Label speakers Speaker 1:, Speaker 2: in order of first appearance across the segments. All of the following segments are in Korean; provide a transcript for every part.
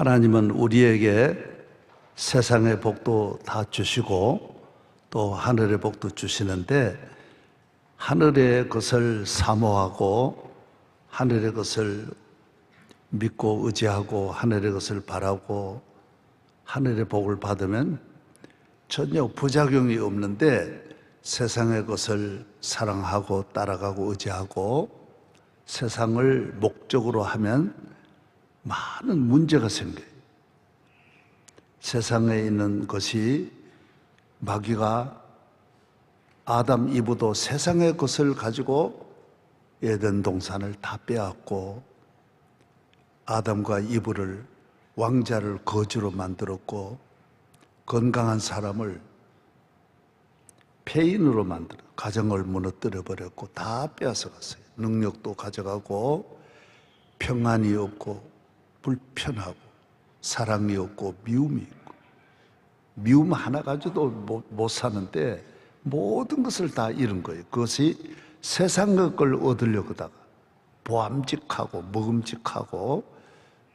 Speaker 1: 하나님은 우리에게 세상의 복도 다 주시고 또 하늘의 복도 주시는데 하늘의 것을 사모하고 하늘의 것을 믿고 의지하고 하늘의 것을 바라고 하늘의 복을 받으면 전혀 부작용이 없는데 세상의 것을 사랑하고 따라가고 의지하고 세상을 목적으로 하면 많은 문제가 생겨요. 세상에 있는 것이 마귀가 아담 이브도 세상의 것을 가지고 에덴 동산을 다 빼앗고 아담과 이브를 왕자를 거지로 만들었고 건강한 사람을 폐인으로 만들어 가정을 무너뜨려 버렸고 다 빼앗아 갔어요. 능력도 가져가고 평안이 없고 불편하고 사랑이 없고 미움이 있고 미움 하나 가지고도 못, 못 사는데 모든 것을 다 잃은 거예요. 그것이 세상의 걸 얻으려고다가 보암직하고 먹음직하고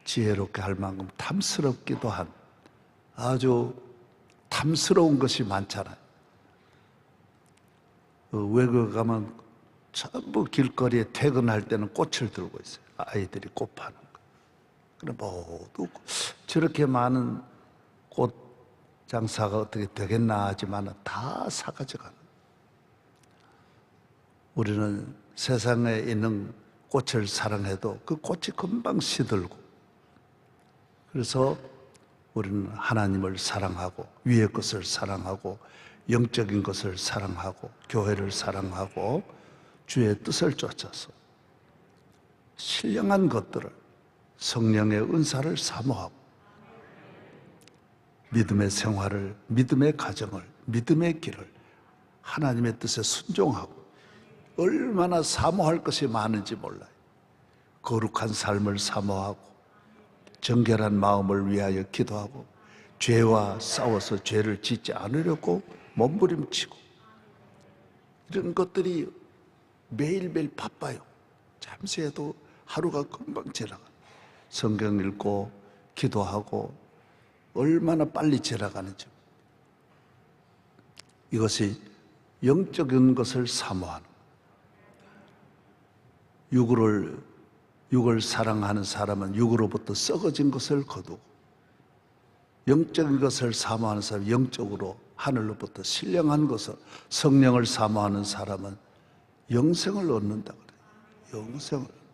Speaker 1: 지혜롭게 할 만큼 탐스럽기도 한 아주 탐스러운 것이 많잖아요. 어, 외국 가면 전부 길거리에 퇴근할 때는 꽃을 들고 있어요. 아이들이 꽃 파는 모두 저렇게 많은 꽃 장사가 어떻게 되겠나 하지만 다 사가져가는. 우리는 세상에 있는 꽃을 사랑해도 그 꽃이 금방 시들고 그래서 우리는 하나님을 사랑하고 위의 것을 사랑하고 영적인 것을 사랑하고 교회를 사랑하고 주의 뜻을 쫓아서 신령한 것들을 성령의 은사를 사모하고 믿음의 생활을 믿음의 가정을 믿음의 길을 하나님의 뜻에 순종하고 얼마나 사모할 것이 많은지 몰라요. 거룩한 삶을 사모하고 정결한 마음을 위하여 기도하고 죄와 싸워서 죄를 짓지 않으려고 몸부림치고 이런 것들이 매일매일 바빠요. 잠시 해도 하루가 금방 지나가. 성경 읽고 기도하고 얼마나 빨리 지나가는지. 이것이 영적인 것을 사모하는 육을 육을 사랑하는 사람은 육으로부터 썩어진 것을 거두고 영적인 것을 사모하는 사람 영적으로 하늘로부터 신령한 것을 성령을 사모하는 사람은 영생을 얻는다 그래요. 영생을.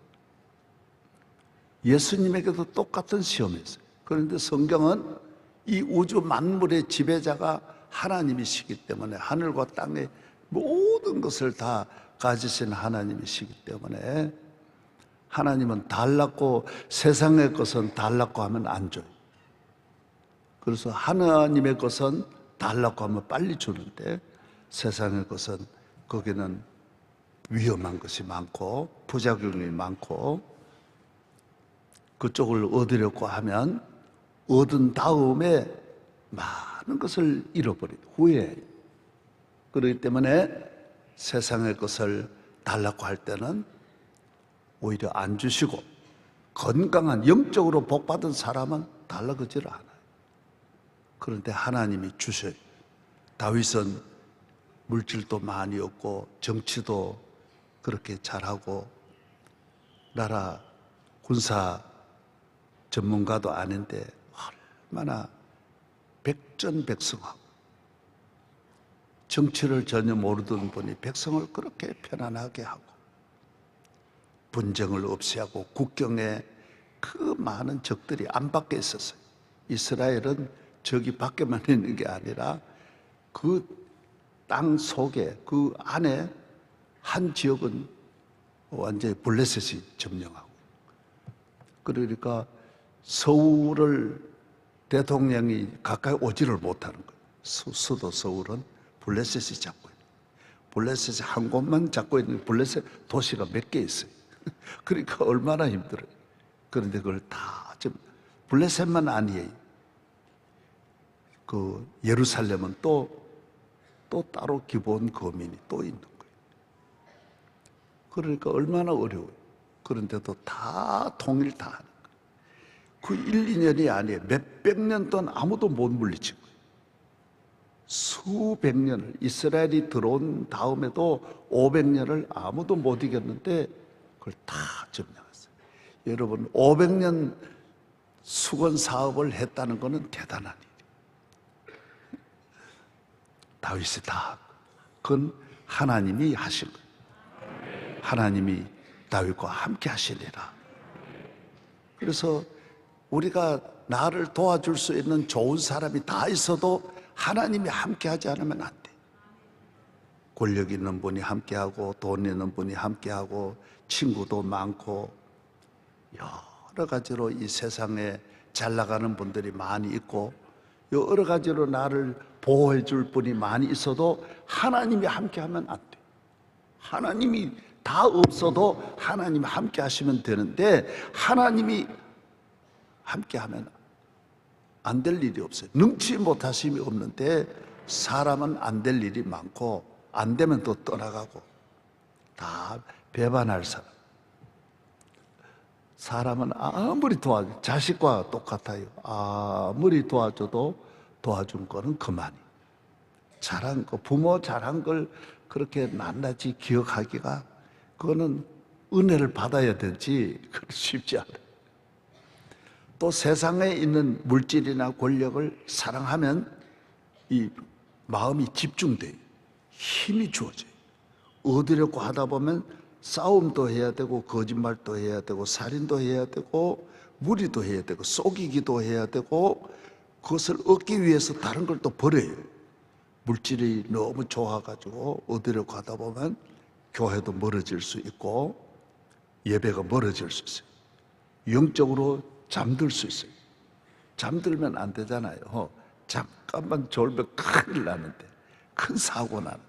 Speaker 1: 예수님에게도 똑같은 시험이 있어요. 그런데 성경은 이 우주 만물의 지배자가 하나님이시기 때문에 하늘과 땅의 모든 것을 다 가지신 하나님이시기 때문에 하나님은 달랐고 세상의 것은 달랐고 하면 안 줘요. 그래서 하나님의 것은 달라고 하면 빨리 주는데 세상의 것은 거기는 위험한 것이 많고 부작용이 많고 그쪽을 얻으려고 하면 얻은 다음에 많은 것을 잃어버리고 후회해요. 그렇기 때문에 세상의 것을 달라고 할 때는 오히려 안 주시고 건강한 영적으로 복받은 사람은 달라그지를 않아요. 그런데 하나님이 주셔요. 다윗은 물질도 많이 없고 정치도 그렇게 잘하고 나라 군사 전문가도 아닌데 얼마나 백전백승하고 정치를 전혀 모르던 분이 백성을 그렇게 편안하게 하고 분쟁을 없이 하고 국경에 그 많은 적들이 안팎에 있었어요. 이스라엘은 저기 밖에만 있는 게 아니라 그 땅 속에 그 안에 한 지역은 완전히 블레셋이 점령하고 그러니까 서울을 대통령이 가까이 오지를 못하는 거예요. 수, 수도 서울은 블레셋이 잡고 있는 블레셋이 한 곳만 잡고 있는 블레셋 도시가 몇 개 있어요. 그러니까 얼마나 힘들어요. 그런데 그걸 다 지금 블레셋만 아니에요. 그 예루살렘은 또, 또 따로 기본 거민이 또 있는 거예요. 그러니까 얼마나 어려워요. 그런데도 다 통일 다 하는. 그 1, 2년이 아니에요. 몇백 년 동안 아무도 못 물리친 거예요. 수백 년을 이스라엘이 들어온 다음에도 500년을 아무도 못 이겼는데 그걸 다 점령했어요. 여러분 500년 수건 사업을 했다는 것은 대단한 일이에요. 다윗이 다 그건 하나님이 하신 거예요. 하나님이 다윗과 함께 하시리라. 그래서 우리가 나를 도와줄 수 있는 좋은 사람이 다 있어도 하나님이 함께 하지 않으면 안 돼. 권력 있는 분이 함께하고 돈 있는 분이 함께하고 친구도 많고 여러 가지로 이 세상에 잘 나가는 분들이 많이 있고 여러 가지로 나를 보호해 줄 분이 많이 있어도 하나님이 함께하면 안 돼. 하나님이 다 없어도 하나님이 함께 하시면 되는데 하나님이 함께 하면 안 될 일이 없어요. 능치 못하심이 없는데 사람은 안 될 일이 많고 안 되면 또 떠나가고 다 배반할 사람. 사람은 아무리 도와줘 자식과 똑같아요. 아무리 도와줘도 도와준 거는 그만이. 잘한 거 부모 잘한 걸 그렇게 낱낱이 기억하기가 그거는 은혜를 받아야 되지 그건 쉽지 않아요. 또 세상에 있는 물질이나 권력을 사랑하면 이 마음이 집중돼요. 힘이 주어져요. 얻으려고 하다 보면 싸움도 해야 되고 거짓말도 해야 되고 살인도 해야 되고 무리도 해야 되고 속이기도 해야 되고 그것을 얻기 위해서 다른 걸 또 버려요. 물질이 너무 좋아가지고 얻으려고 하다 보면 교회도 멀어질 수 있고 예배가 멀어질 수 있어요. 영적으로 잠들 수 있어요. 잠들면 안 되잖아요. 잠깐만 졸면 큰일 나는데, 큰 사고 나는데.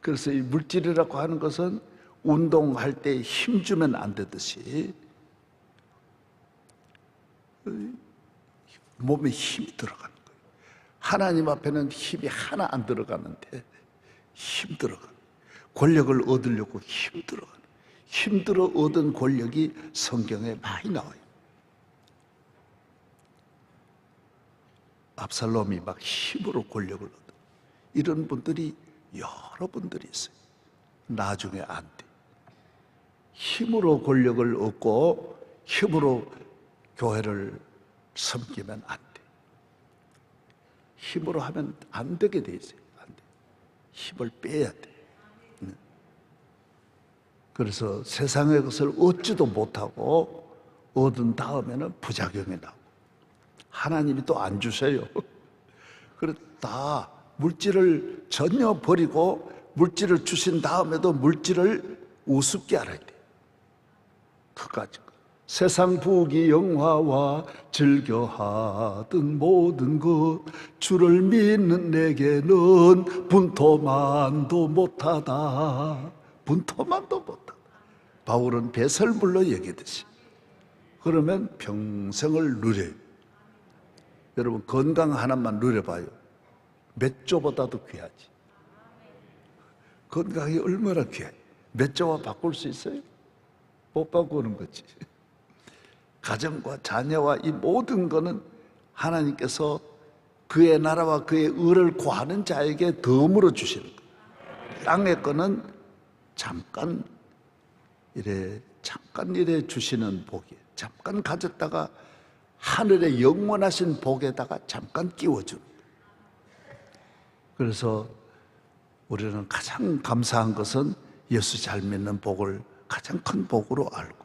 Speaker 1: 그래서 이 물질이라고 하는 것은 운동할 때 힘주면 안 되듯이 몸에 힘이 들어가는 거예요. 하나님 앞에는 힘이 하나 안 들어가는데 힘 들어가. 권력을 얻으려고 힘 들어가. 힘들어 얻은 권력이 성경에 많이 나와요. 압살롬이 막 힘으로 권력을 얻어. 이런 분들이 여러 분들이 있어요. 나중에 안 돼. 힘으로 권력을 얻고 힘으로 교회를 섬기면 안 돼. 힘으로 하면 안 되게 돼 있어요. 안 돼. 힘을 빼야 돼. 그래서 세상의 것을 얻지도 못하고 얻은 다음에는 부작용이 나고 하나님이 또 안 주세요. 그래 다 물질을 전혀 버리고 물질을 주신 다음에도 물질을 우습게 알아야 돼. 그까지. 세상 부귀 영화와 즐겨하던 모든 것 주를 믿는 내게는 분토만도 못하다. 분토만도 못하다. 바울은 배설물로 얘기듯이. 그러면 평생을 누려요. 여러분 건강 하나만 누려봐요. 몇 조보다도 귀하지. 건강이 얼마나 귀해. 몇 조와 바꿀 수 있어요? 못 바꾸는 거지. 가정과 자녀와 이 모든 거는 하나님께서 그의 나라와 그의 의를 구하는 자에게 덤으로 주시는 거예요. 땅의 거는 잠깐 이래 잠깐 이래 주시는 복이에요. 잠깐 가졌다가 하늘의 영원하신 복에다가 잠깐 거예요. 그래서 우리는 가장 감사한 것은 예수 잘 믿는 복을 가장 큰 복으로 알고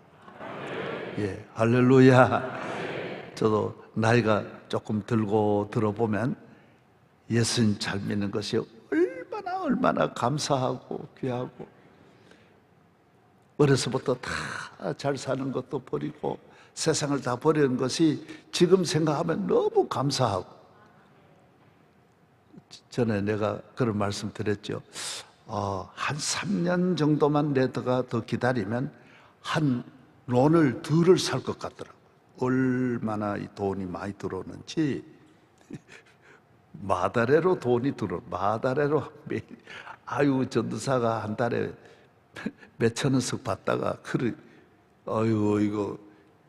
Speaker 1: 예, 할렐루야. 저도 나이가 조금 들고 들어보면 예수님 잘 믿는 것이 얼마나 얼마나 감사하고 귀하고 어려서부터 다 잘 사는 것도 버리고 세상을 다 버리는 것이 지금 생각하면 너무 감사하고 전에 내가 그런 말씀 드렸죠. 어, 한 3년 정도만 내가 더 기다리면 한 론을 둘을 살 것 같더라고. 얼마나 이 돈이 많이 들어오는지 마다레로 돈이 들어. 마다레로 매일 아유 전도사가 한 달에 몇천 원씩 받다가 그래 아유 이거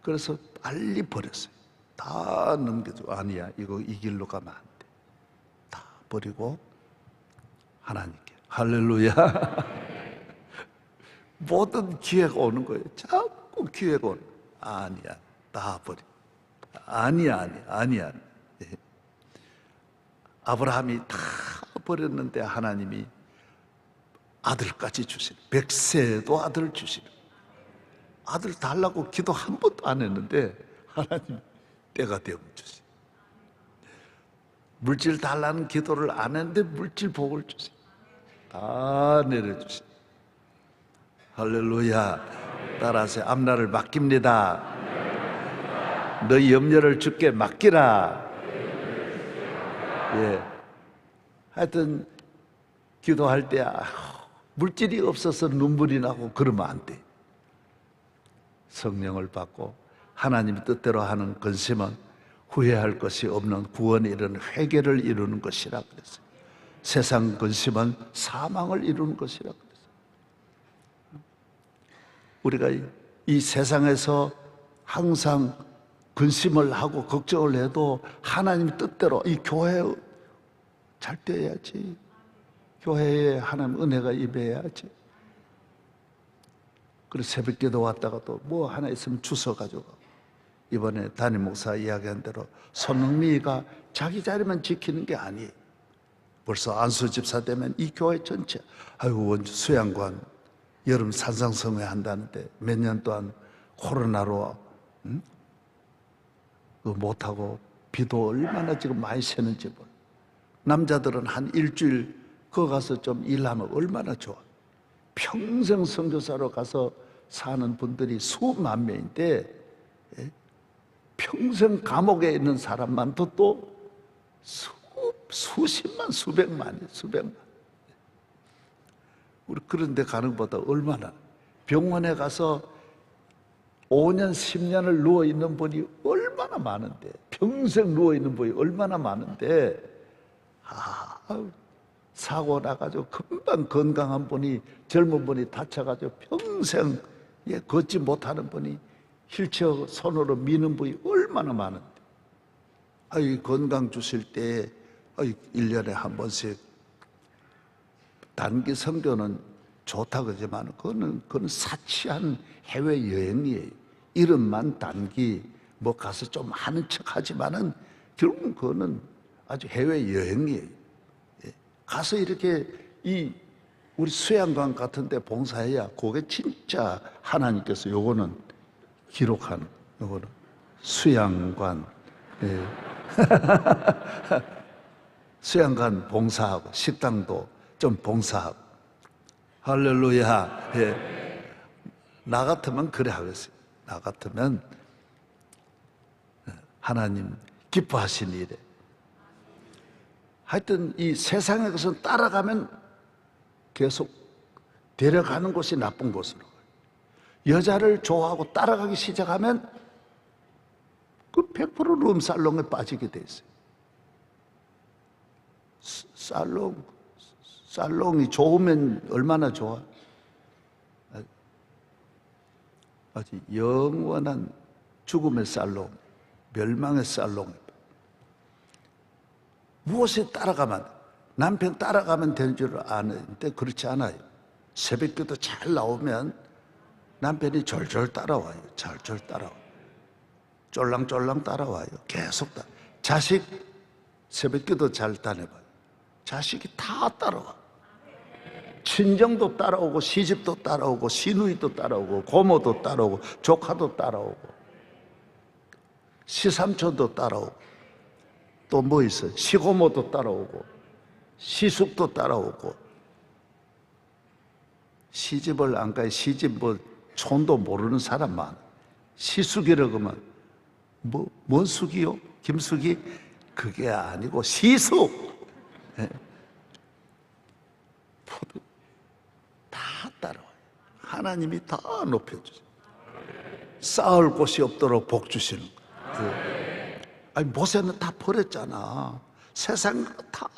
Speaker 1: 그래서 빨리 버렸어요. 다 넘겨주고 아니야 이거 이 길로 가면 안 돼. 다 버리고 하나님께 할렐루야. 모든 기회가 오는 거예요. 자꾸 기회가 오는 거예요. 아니야 다 버려. 아니야 아니야 아니야. 예. 아브라함이 다 버렸는데 하나님이 아들까지 주시는 백세도 아들 주시는 아들 달라고 기도 한 번도 안 했는데 하나님 때가 되면 주시 물질 달라는 기도를 안 했는데 물질 복을 주시 다 내려주시 할렐루야. 따라서 앞날을 맡깁니다. 너희 염려를 주께 맡기라. 예. 하여튼 기도할 때 아, 물질이 없어서 눈물이 나고 그러면 안 돼. 성령을 받고 하나님 뜻대로 하는 근심은 후회할 것이 없는 구원에 이르는 회개를 이루는 것이라 그랬어요. 세상 근심은 사망을 이루는 것이라 그랬어요. 우리가 이- 이 세상에서 항상 근심을 하고 걱정을 해도 하나님 뜻대로 이 교회 잘 돼야지. 교회에 하나님 은혜가 임해야지. 그리고 새벽 기도 왔다가 또 뭐 하나 있으면 주워 가지고 이번에 담임 목사 이야기한 대로 손흥민이가 자기 자리만 지키는 게 아니에요. 벌써 안수 집사 되면 이 교회 전체 아이고 원주 수양관 여름 산상성회 한다는데 몇 년 동안 코로나로 응? 그 못하고 비도 얼마나 지금 많이 새는지 몰라. 남자들은 한 일주일 거 가서 좀 일하면 얼마나 좋아. 평생 선교사로 가서 사는 분들이 수만 명인데 예? 평생 감옥에 있는 사람만도 또 수, 수십만 수백만이 수백만 우리 그런 데 가는 것보다 얼마나 병원에 가서 5년, 10년을 누워 있는 분이 얼마나 많은데, 평생 누워 있는 분이 얼마나 많은데, 아, 사고 나가지고 금방 건강한 분이, 젊은 분이 다쳐가지고 평생 예, 걷지 못하는 분이 휠체어 손으로 미는 분이 얼마나 많은데, 아이, 건강 주실 때, 아이, 1년에 한 번씩 단기 선교는 좋다 그러지만 그거는 그건 사치한 해외 여행이에요. 이름만 단기 뭐 가서 좀 하는 척 하지만은 결국은 그거는 아주 해외 여행이에요. 예. 가서 이렇게 이 우리 수양관 같은 데 봉사해야 그게 진짜 하나님께서 요거는 기록한 요거는 수양관 예. 수양관 봉사하고 식당도 좀 봉사하고 할렐루야 예. 나 같으면 그래 하겠어요 나 같으면 하나님 기뻐하신 일에 하여튼 이 세상의 것은 따라가면 계속 데려가는 곳이 나쁜 가요. 여자를 좋아하고 따라가기 시작하면 그 100% 룸살롱에 빠지게 돼 있어요 살롱, 살롱이 좋으면 얼마나 좋아? 아주 영원한 죽음의 살롱, 멸망의 살롱. 무엇에 따라가면 남편 따라가면 되는 줄 아는데 그렇지 않아요. 새벽기도 잘 나오면 남편이 졸졸 따라와요. 졸졸 따라와. 쫄랑쫄랑 따라와요. 계속 따. 자식 새벽기도 잘 다녀봐요. 자식이 다 따라와. 친정도 따라오고 시집도 따라오고 시누이도 따라오고 고모도 따라오고 조카도 따라오고 시삼촌도 따라오고 또 뭐 있어? 시고모도 따라오고 시숙도 따라오고 시집을 안 가요. 시집 뭐 촌도 모르는 사람 많아. 시숙이라고 하면 뭐, 뭔 숙이요? 김숙이? 그게 아니고 시숙. 예. 포도 다 따라와요. 하나님이 다 높여주세요. 쌓을 곳이 없도록 복 주시는 거예요. 예. 아니, 모세는 다 버렸잖아. 세상 다,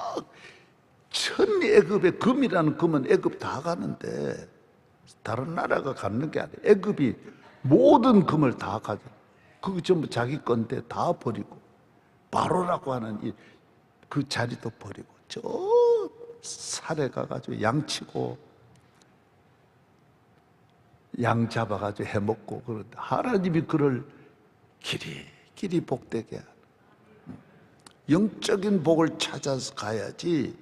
Speaker 1: 천 애급의 금이라는 금은 애급 다 가는데, 다른 나라가 갖는 게 아니에요. 애급이 모든 금을 다 가져. 그거 전부 자기 건데 다 버리고 바로라고 하는 이, 그 자리도 버리고 저 산에 가가지고 양치고 양 잡아가지고 해먹고 그런데 하나님이 그를 길이 길이 복되게 영적인 복을 찾아서 가야지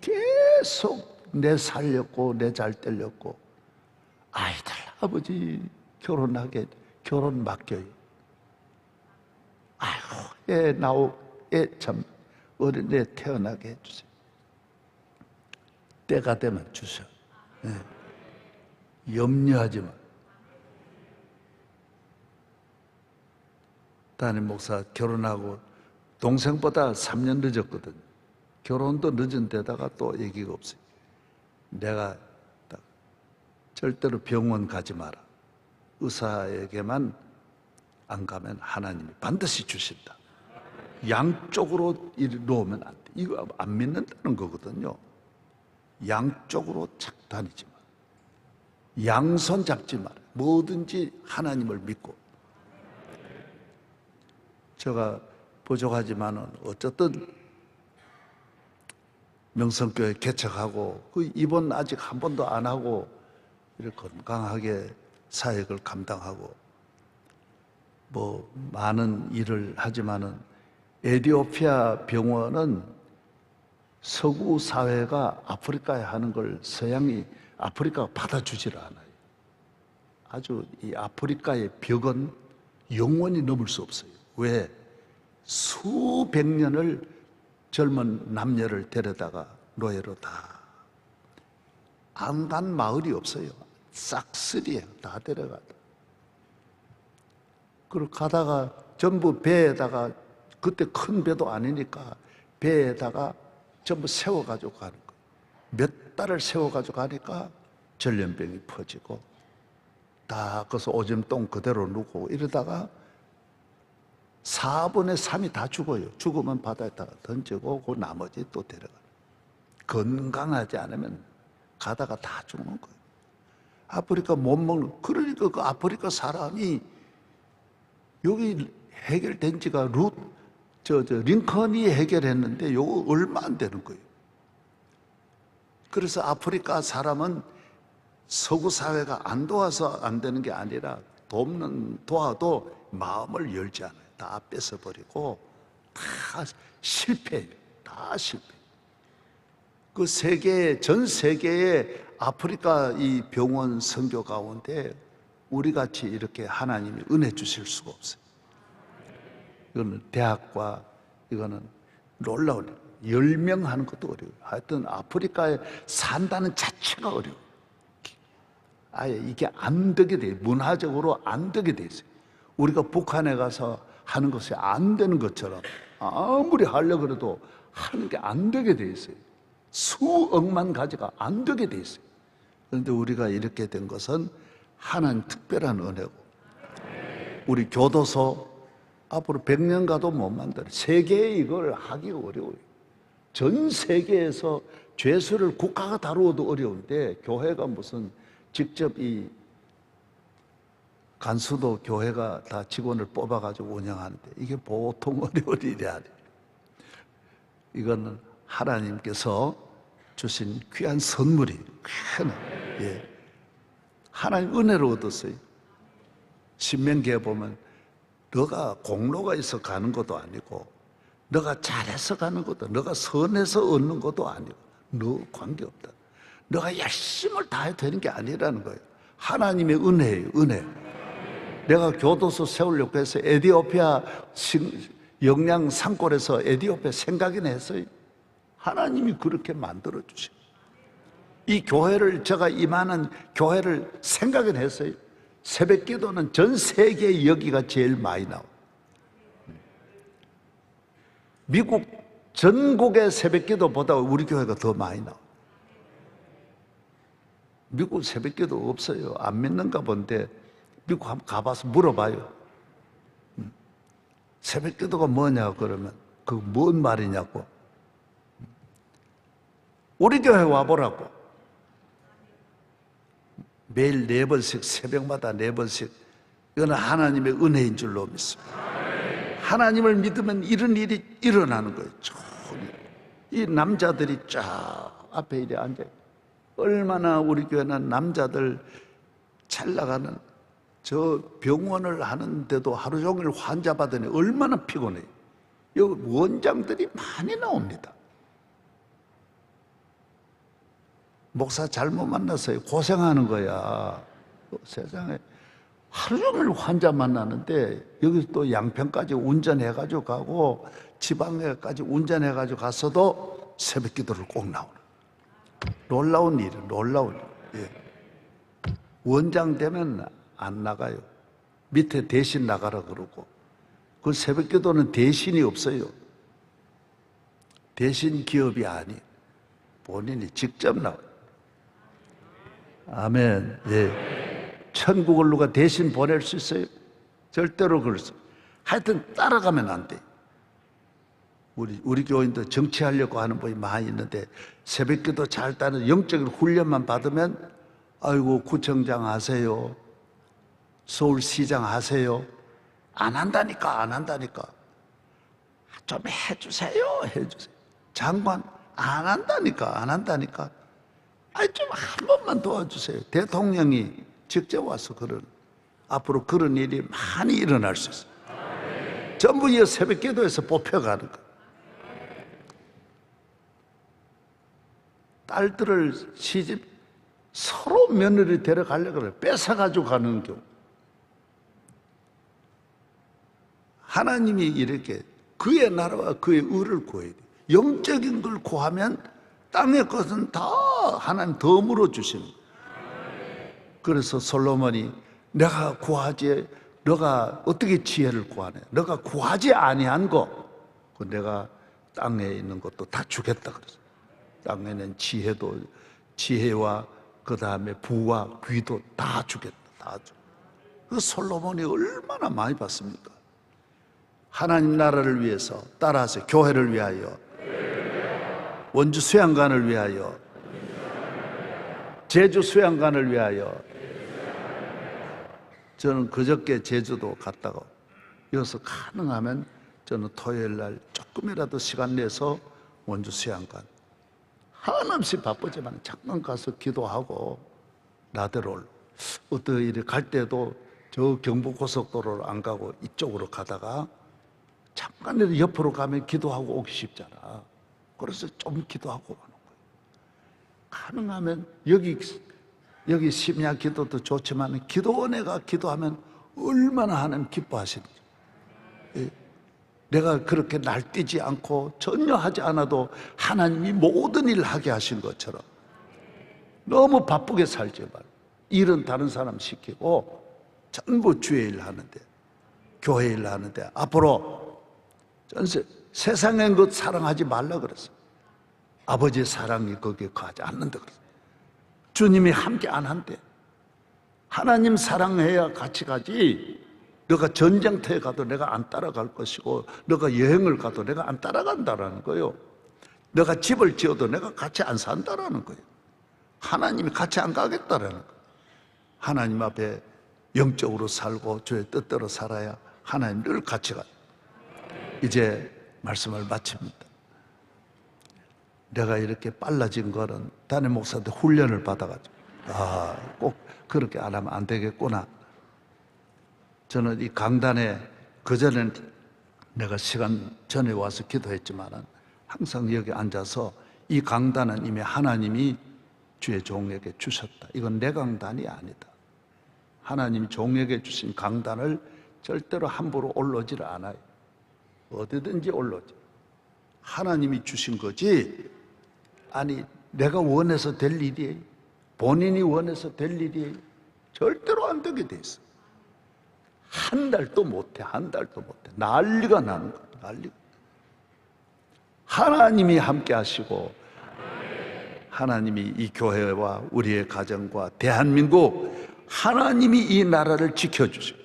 Speaker 1: 계속 내 살렸고 내 잘 때렸고 아이들 아버지 결혼하게 결혼 맡겨요. 아이고 애 나오 애참 어린 애 태어나게 해주세요. 때가 되면 주셔. 예. 염려하지 마. 담임 목사 결혼하고 동생보다 3년 늦었거든. 결혼도 늦은 데다가 또 얘기가 없어요. 내가 딱 절대로 병원 가지 마라. 의사에게만 안 가면 하나님이 반드시 주신다. 양쪽으로 일 놓으면 안 돼. 이거 안 믿는다는 거거든요. 양쪽으로 착 다니지 마. 양손 잡지 마라. 뭐든지 하나님을 믿고. 제가 부족하지만은 어쨌든 명성교회 개척하고 그 입원 아직 한 번도 안 하고 이렇게 건강하게 사역을 감당하고 뭐 많은 일을 하지만은 에디오피아 병원은 서구 사회가 아프리카에 하는 걸 서양이 아프리카가 받아주질 않아요. 아주 이 아프리카의 벽은 영원히 넘을 수 없어요. 왜? 수백 년을 젊은 남녀를 데려다가 노예로 다. 안 간 마을이 없어요. 싹쓸이에요. 다 데려가다. 그리고 가다가 전부 배에다가 그때 큰 배도 아니니까 배에다가 전부 세워가지고 가는 거예요. 몇 달을 세워가지고 가니까 전염병이 퍼지고 다 거기서 오줌똥 그대로 누고 이러다가 4분의 3이 다 죽어요. 죽으면 바다에다가 던지고 그 나머지 또 데려가요. 건강하지 않으면 가다가 다 죽는 거예요. 아프리카 못 먹는, 그러니까 그 아프리카 사람이 여기 해결된 지가 루, 저, 저, 링컨이 해결했는데 요거 얼마 안 되는 거예요. 그래서 아프리카 사람은 서구 사회가 안 도와서 안 되는 게 아니라 돕는, 도와도 마음을 열지 않아요. 다 뺏어버리고 다 실패해요. 다 실패. 그 세계, 전 세계의 아프리카 이 병원 선교 가운데 우리 같이 이렇게 하나님이 은혜 주실 수가 없어요. 이거는 대학과 이거는 놀라운 일. 열명 하는 것도 어려워요. 하여튼 아프리카에 산다는 자체가 어려워요. 아예 이게 안 되게 돼요. 문화적으로 안 되게 돼 있어요. 우리가 북한에 가서 하는 것이 안 되는 것처럼 아무리 하려고 해도 하는 게 안 되게 돼 있어요. 수억만 가지가 안 되게 돼 있어요. 그런데 우리가 이렇게 된 것은 하나님 특별한 은혜고 우리 교도소 앞으로 100년 가도 못 만들어. 세계에 이걸 하기가 어려워요. 전 세계에서 죄수를 국가가 다루어도 어려운데 교회가 무슨 직접 이 간수도 교회가 다 직원을 뽑아가지고 운영하는데 이게 보통 어려운 일이 아니에요. 이거는 하나님께서 주신 귀한 선물이 큰 예. 하나님 은혜로 얻었어요. 신명기에 보면 너가 공로가 있어 가는 것도 아니고 너가 잘해서 가는 것도 너가 선해서 얻는 것도 아니고 너 관계없다. 너가 열심을 다해 되는 게 아니라는 거예요. 하나님의 은혜예요, 은혜. 내가 교도소 세우려고 해서 에디오피아 영양 산골에서 에디오피아 생각이나 했어요. 하나님이 그렇게 만들어 주신. 이 교회를 제가 이만한 교회를 생각은 했어요. 새벽 기도는 전 세계에 여기가 제일 많이 나와. 미국 전국의 새벽 기도보다 우리 교회가 더 많이 나와. 미국 새벽 기도 없어요. 안 믿는가 본데 미국 가봐서 물어봐요. 음. 새벽 기도가 뭐냐 그러면 그 뭔 말이냐고. 우리 교회 와보라고. 매일 네 번씩 새벽마다 네 번씩 이거는 하나님의 은혜인 줄로 믿습니다. 하나님을 믿으면 이런 일이 일어나는 거예요. 이 남자들이 쫙 앞에 이래 앉아. 얼마나 우리 교회는 남자들 잘 나가는 저 병원을 하는데도 하루 종일 환자 받으니 얼마나 피곤해요. 여기 원장들이 많이 나옵니다. 목사 잘못 만났어요. 고생하는 거야. 어, 세상에 하루 종일 환자 만나는데 여기서 또 양평까지 운전해가지고 가고 지방에까지 운전해가지고 갔어도 새벽 기도를 꼭 나오는 놀라운 일, 놀라운 일. 예. 원장 되면 안 나가요. 밑에 대신 나가라 그러고 그 새벽 기도는 대신이 없어요. 대신 기업이 아니 본인이 직접 나와요. 아멘. 예. 천국을 누가 대신 보낼 수 있어요? 절대로 그럴 수. 하여튼 따라가면 안 돼. 우리 우리 교인도 정치하려고 하는 분이 많이 있는데 새벽기도 잘 따는 영적인 훈련만 받으면 아이고 구청장 하세요. 서울시장 하세요. 안 한다니까 안 한다니까. 좀 해주세요 해주세요. 장관 안 한다니까 안 한다니까. 아니 좀한 번만 도와주세요. 대통령이 직접 와서 그런 앞으로 그런 일이 많이 일어날 수 있어요. 전부 이 새벽 기도에서 뽑혀가는 거. 딸들을 시집 서로 며느리 데려가려고 그래. 뺏어가지고 가는 경우. 하나님이 이렇게 그의 나라와 그의 의를 구해야 돼. 영적인 걸 구하면 땅의 것은 다 하나님 덤으로 주시는 거예요. 그래서 솔로몬이 내가 구하지 너가 어떻게 지혜를 구하네 너가 구하지 아니한 거그 내가 땅에 있는 것도 다 주겠다 그랬어 땅에는 지혜도 지혜와 그 다음에 부와 귀도 다 주겠다 다 주. 그 솔로몬이 얼마나 많이 받습니까? 하나님 나라를 위해서 따라서 교회를 위하여. 원주 수양관을 위하여. 제주 수양관을 위하여. 저는 그저께 제주도 갔다가 여기서 가능하면 저는 토요일 날 조금이라도 시간 내서 원주 수양관. 한없이 바쁘지만 잠깐 가서 기도하고 나대로 어떤 일이 갈 때도 저 경부고속도로를 안 가고 이쪽으로 가다가 잠깐이라도 옆으로 가면 기도하고 오기 쉽잖아. 그래서 좀 기도하고 가는 거예요. 가능하면 여기 여기 심야 기도도 좋지만 기도원에 가 기도하면 얼마나 하나님 기뻐하시는지. 예. 내가 그렇게 날뛰지 않고 전혀 하지 않아도 하나님이 모든 일을 하게 하신 것처럼 너무 바쁘게 살지 말고 일은 다른 사람 시키고 전부 주의 일 하는데 교회 일 하는데 앞으로 전세 세상의 것 사랑하지 말라 그랬어. 아버지의 사랑이 거기에 거하지 않는다 그랬어. 주님이 함께 안 한대. 하나님 사랑해야 같이 가지. 너가 전쟁터에 가도 내가 안 따라갈 것이고, 너가 여행을 가도 내가 안 따라간다라는 거요. 너가 집을 지어도 내가 같이 안 산다라는 거예요. 하나님이 같이 안 가겠다라는 거예요. 하나님 앞에 영적으로 살고 주의 뜻대로 살아야 하나님 늘 같이 가요. 이제 말씀을 마칩니다. 내가 이렇게 빨라진 거는 담임 목사한테 훈련을 받아가지고 아, 꼭 그렇게 안 하면 안 되겠구나. 저는 이 강단에 그전엔 내가 시간 전에 와서 기도했지만은 항상 여기 앉아서 이 강단은 이미 하나님이 주의 종에게 주셨다. 이건 내 강단이 아니다. 하나님이 종에게 주신 강단을 절대로 함부로 올라오지를 않아요. 어디든지 올라오지. 하나님이 주신 거지. 아니, 내가 원해서 될 일이에요. 본인이 원해서 될 일이에요. 절대로 안 되게 돼 있어. 한 달도 못해, 한 달도 못해. 난리가 나는 거야, 난리가. 하나님이 함께 하시고, 하나님이 이 교회와 우리의 가정과 대한민국, 하나님이 이 나라를 지켜주시고,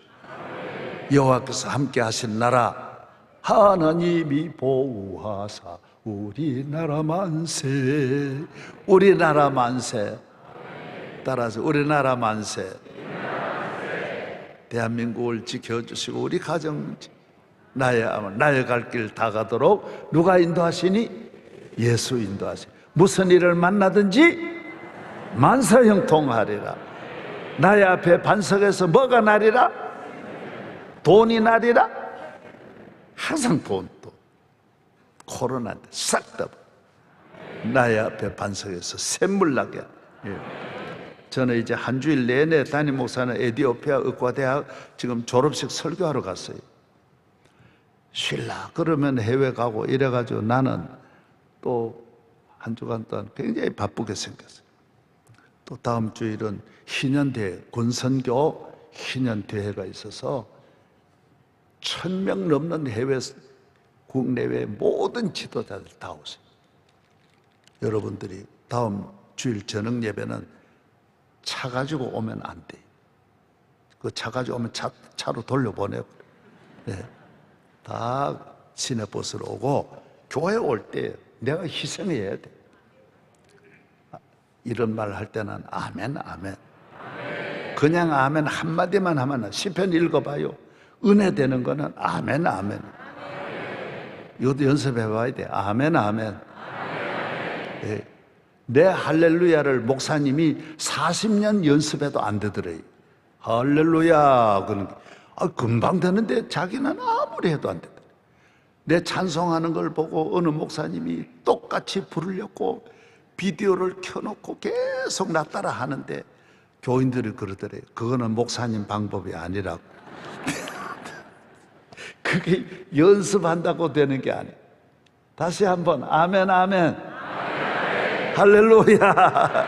Speaker 1: 여호와께서 함께 하신 나라, 하나님이 보호하사 우리나라 만세 우리나라 만세 따라서 우리나라 만세 대한민국을 지켜주시고 우리 가정 나의 나의 갈 길 다 가도록 누가 인도하시니 예수 인도하시. 무슨 일을 만나든지 만사형통하리라. 나의 앞에 반석에서 뭐가 나리라? 돈이 나리라? 항상 돈, 돈. 코로나인데 싹 다. 나의 앞에 반석에서 샘물 나게. 예. 저는 이제 한 주일 내내 담임 목사는 에디오피아 의과대학 지금 졸업식 설교하러 갔어요. 쉴라 그러면 해외 가고 이래가지고 나는 또 한 주간 동안 굉장히 바쁘게 생겼어요. 또 다음 주일은 희년대회, 군선교 희년대회가 있어서 천 명 넘는 해외 국내외 모든 지도자들 다 오세요. 여러분들이 다음 주일 저녁 예배는 차 가지고 오면 안 돼. 그 차 가지고 오면 차, 차로 돌려보내버려. 네. 다 시내버스로 오고 교회 올 때 내가 희생해야 돼. 아, 이런 말 할 때는 아멘, 아멘. 그냥 아멘 한마디만 하면 시편 읽어봐요. 은혜 되는 거는 아멘, 아멘. 이것도 연습해 봐야 돼. 아멘, 아멘. 예. 내 할렐루야를 목사님이 40년 연습해도 안 되더래요. 할렐루야. 그는 아, 금방 되는데 자기는 아무리 해도 안 되더래. 내 찬송하는 걸 보고 어느 목사님이 똑같이 부르려고 비디오를 켜놓고 계속 나 따라 하는데 교인들이 그러더래요. 그거는 목사님 방법이 아니라고. 그게 연습한다고 되는 게 아니에요. 다시 한번 아멘 아멘. 할렐루야.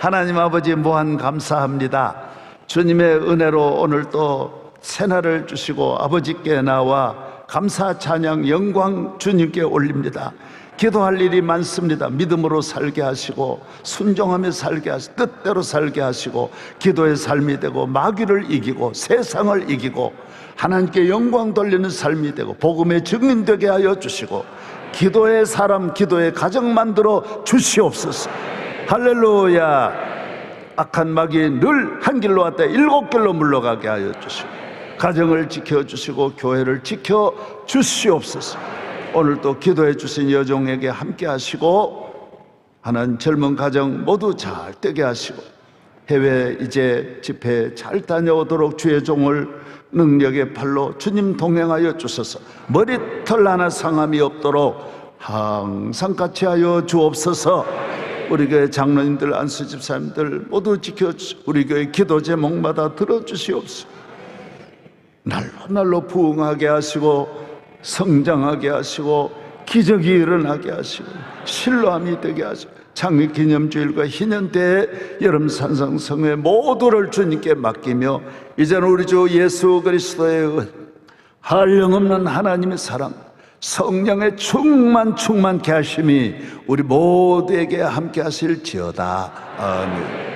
Speaker 1: 하나님 아버지 무한 감사합니다. 주님의 은혜로 오늘 또 새날을 주시고 아버지께 나와 감사 찬양 영광 주님께 올립니다. 기도할 일이 많습니다. 믿음으로 살게 하시고 순종하며 살게 하시고 뜻대로 살게 하시고 기도의 삶이 되고 마귀를 이기고 세상을 이기고 하나님께 영광 돌리는 삶이 되고 복음의 증인 되게 하여 주시고 기도의 사람 기도의 가정 만들어 주시옵소서. 할렐루야. 악한 마귀 늘한 길로 왔다 일곱 길로 물러가게 하여 주시고 가정을 지켜 주시고 교회를 지켜 주시옵소서. 오늘 또 기도해 주신 여종에게 함께 하시고 하나님 젊은 가정 모두 잘 되게 하시고 해외 이제 집회 잘 다녀오도록 주의 종을 능력의 팔로 주님 동행하여 주소서. 머리털 하나 상함이 없도록 항상 같이 하여 주옵소서. 우리 교회 장로님들 안수 집사님들 모두 지켜 주 우리 교회 기도 제목마다 들어 주시옵소서. 날로 날로 부흥하게 하시고 성장하게 하시고 기적이 일어나게 하시고 신뢰함이 되게 하시고 창립 기념주일과 희년대 여름 산상성회 모두를 주님께 맡기며 이제는 우리 주 예수 그리스도의 은, 한량없는 하나님의 사랑 성령의 충만 충만케 하심이 우리 모두에게 함께 하실지어다 아멘.